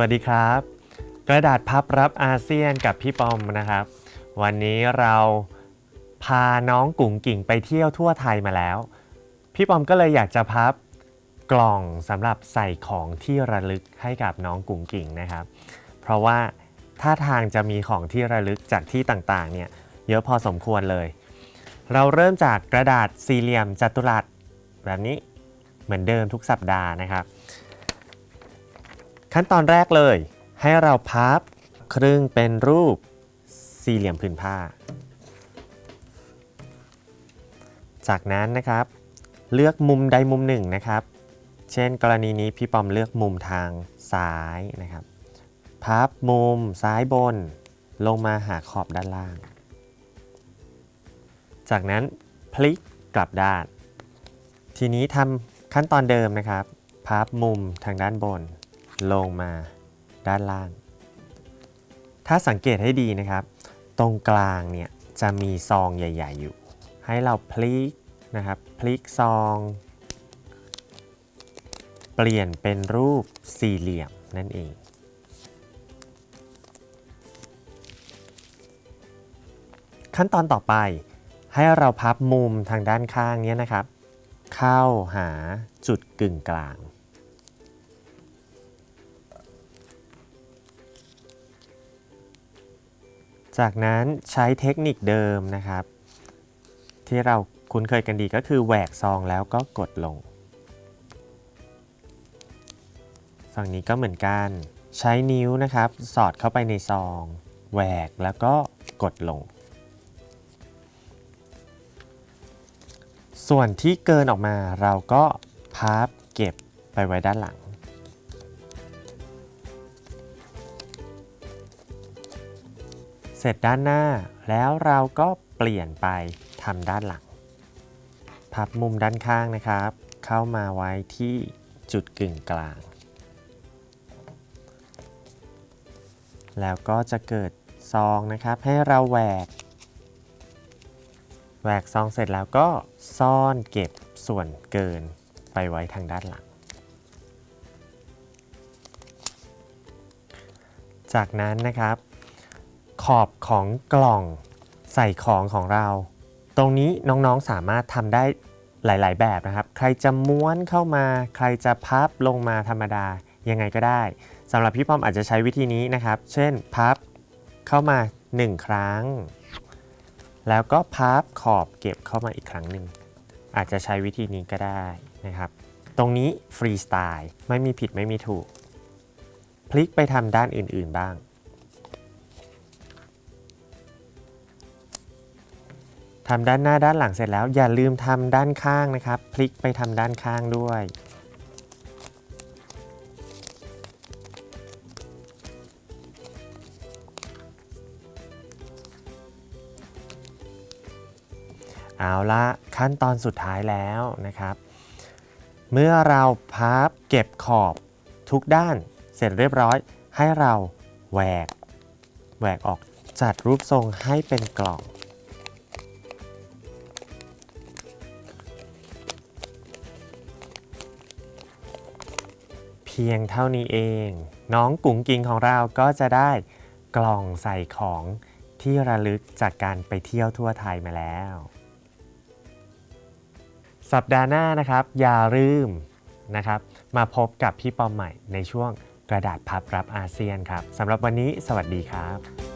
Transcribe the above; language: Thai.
วัสดีครับ กระดาษพับรับอาเซียนกับพี่ปอมนะครับ วันนี้เราพาน้องกุ๋งกิ่งไปเที่ยวทั่วไทยมาแล้ว พี่ปอมก็เลยอยากจะพับกล่องสำหรับใส่ของที่ระลึกให้กับน้องกุ๋งกิ่งนะครับ เพราะว่าท่าทางจะมีของที่ระลึกจากที่ต่างๆเนี่ยเยอะพอสมควรเลย เราเริ่มจากกระดาษสี่เหลี่ยมจัตุรัสแบบนี้เหมือนเดิมทุกสัปดาห์นะครับ ขั้นตอนแรกเลย ให้เราพับครึ่งเป็นรูปสี่เหลี่ยมผืนผ้า จากนั้นนะครับ เลือกมุมใดมุมหนึ่งนะครับ เช่นกรณีนี้พี่ปอมเลือกมุมทางซ้ายนะครับ พับมุมซ้ายบน ลงมาหาขอบด้านล่าง จากนั้นพลิกกลับด้าน ทีนี้ทำขั้นตอนเดิมนะครับ พับมุมทางด้านบน ลงมาด้านล่าง ถ้าสังเกตให้ดีนะครับ ตรงกลางเนี่ยจะมีซองใหญ่ ๆ อยู่ ให้เราพลิกนะครับ พลิกซอง เปลี่ยนเป็นรูปสี่เหลี่ยมนั่นเอง ขั้นตอนต่อไปให้เราพับมุมทางด้านข้างเนี้นะครับ เข้าหาจุดกึ่งกลาง จากนั้นใช้เทคนิคเดิมนะครับ ที่เราคุ้นเคยกันดีก็คือแหวกซองแล้วก็กดลงฝั่งนี้ก็เหมือนกันใช้นิ้วนะครับ สอดเข้าไปในซองแหวกแล้วก็กดลง ส่วนที่เกินออกมาเราก็พับเก็บไปไว้ด้านหลัง เสร็จด้านหน้า แล้วเราก็เปลี่ยนไปทำด้านหลัง พับมุมด้านข้างนะครับ เข้ามาไว้ที่จุดกึ่งกลาง แล้วก็จะเกิดซองนะครับ ให้เราแหวก แหวกซองเสร็จแล้วก็ซ่อนเก็บส่วนเกินไปไว้ทางด้านหลัง จากนั้นนะครับ ขอบของกล่องใส่ของของเรา ตรงนี้น้องๆสามารถทำได้หลาย ๆ แบบนะครับ ใครจะม้วนเข้ามา ใครจะพับลงมาธรรมดายังไงก็ได้สำหรับพี่ป้อมอาจจะใช้วิธีนี้นะครับ เช่นพับเข้ามา 1 ครั้ง แล้วก็พับขอบเก็บเข้ามาอีกครั้งหนึ่งอาจจะใช้วิธีนี้ก็ได้นะครับ ตรงนี้ฟรีสไตล์ไม่มีผิดไม่มีถูก พลิกไปทำด้านอื่น ๆ บ้าง ทำด้านหน้าด้านหลังเสร็จแล้ว อย่าลืมทำด้านข้างนะครับ พลิกไปทำด้านข้างด้วย เอาละขั้นตอนสุดท้ายแล้วนะครับ เมื่อเราพับเก็บขอบทุกด้านเสร็จเรียบร้อย ให้เราแหวกแหวกออกจัดรูปทรงให้เป็นกล่อง พียงเท่านี้เอง น้องกุ๋งกิงของเราก็จะได้กล่องใส่ของที่ระลึกจากการไปเที่ยวทั่วไทยมาแล้ว สัปดาห์หน้านะครับอย่าลืมนะครับ มาพบกับพี่ปอมใหม่ในช่วงกระดาษพับรับอาเซียนครับสำหรับวันนี้สวัสดีครับ